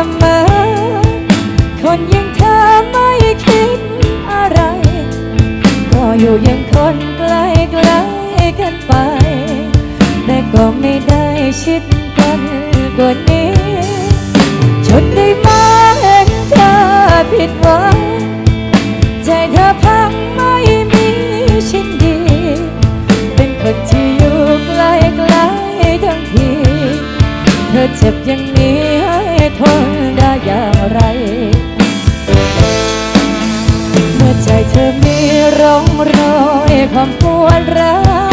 สมอ คนอยังเธอไม่คิดอะไร ก็อยู่ยังคนใกล้ใกลกันไป แต่ก็ไม่ได้ชิดกันกว่านี้จนได้มาเห็นเธอผิดหวังใจเธอพังไม่มีชิ้นดี เป็นคนที่อยู่ใกล้ใกลทั้งที เธอเจ็บย่าง ทนได้อย่างไร เมื่อใจเธอมีร่องรอยความปวดร้าว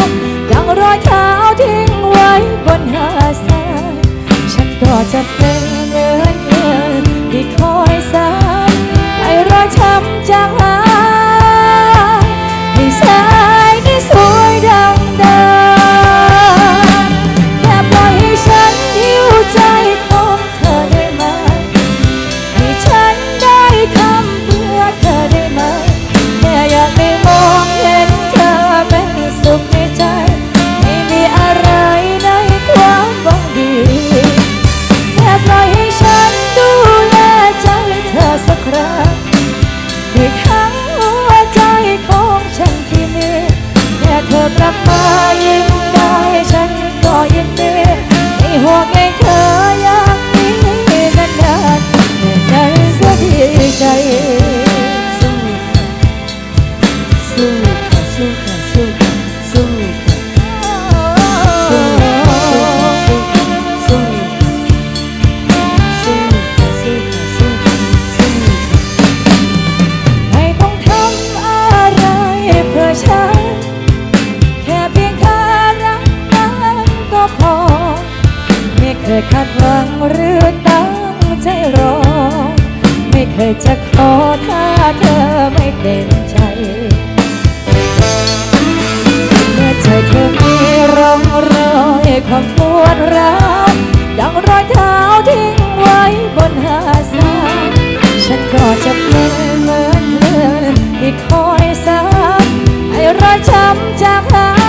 เคยคาดหวังหรือตั้งใจรอ ไม่เคยจะขอถ้าเธอไม่เต็มใจ เมื่อใจเธอมีร่องรอยความปวดร้าวดังรอยเท้าทิ้งไว้บนหาดทรายฉันก็จะเป็นเหมือนเพื่อนที่คอยสานให้รอยช้ำจากหา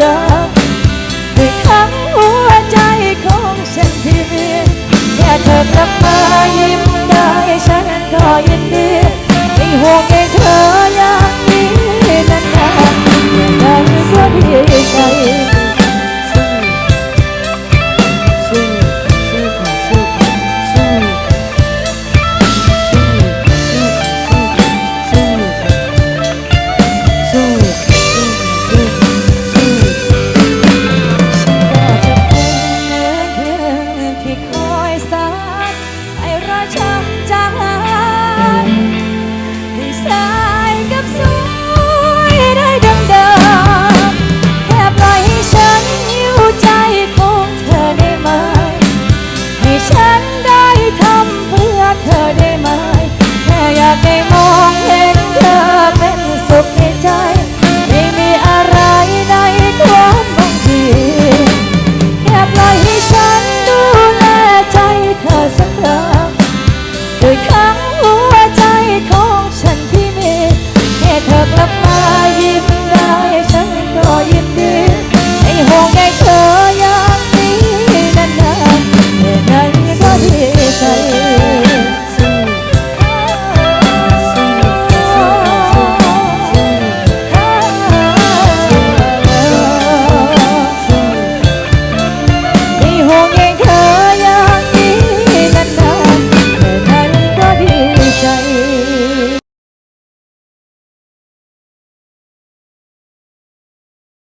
แ